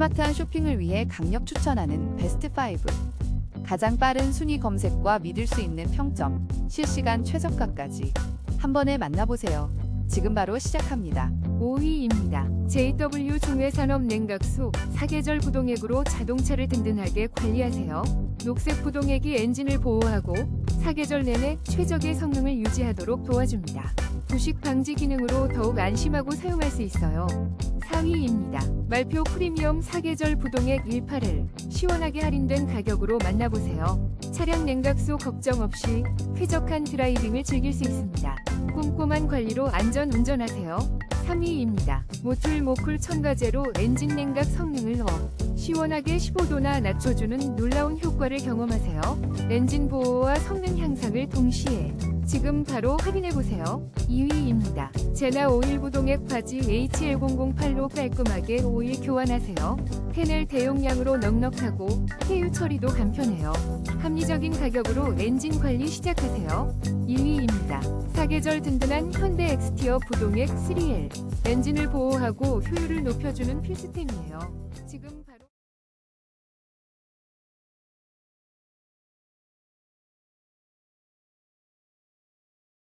스마트한 쇼핑을 위해 강력 추천하는 베스트 5. 가장 빠른 순위 검색과 믿을 수 있는 평점, 실시간 최저가까지 한 번에 만나보세요. 지금 바로 시작합니다. 5위입니다. JW 중외산업 냉각수 사계절 부동액으로 자동차를 든든하게 관리하세요. 녹색 부동액이 엔진을 보호하고 사계절 내내 최적의 성능을 유지하도록 도와줍니다. 부식 방지 기능으로 더욱 안심하고 사용할 수 있어요. 4위입니다. 말표 프리미엄 사계절 부동액 18을 시원하게 할인된 가격으로 만나보세요. 차량 냉각수 걱정 없이 쾌적한 드라이빙을 즐길 수 있습니다. 꼼꼼한 관리로 안전 운전하세요. 3위입니다. 모툴 모쿨 첨가제로 엔진 냉각 성능을 업, 시원하게 15도나 낮춰주는 놀라운 효과를 경험하세요. 엔진 보호와 성능 향상을 동시에 지금 바로 확인해보세요. 2위입니다. 제나 오일 부동액 바지 HL008로 깔끔하게 오일 교환하세요. 페넬 대용량으로 넉넉하고 폐유 처리도 간편해요. 합리적인 가격으로 엔진 관리 시작하세요. 1위입니다. 사계절 든든한 현대 엑스티어 부동액 3L. 엔진을 보호하고 효율을 높여주는 필수템이에요. 지금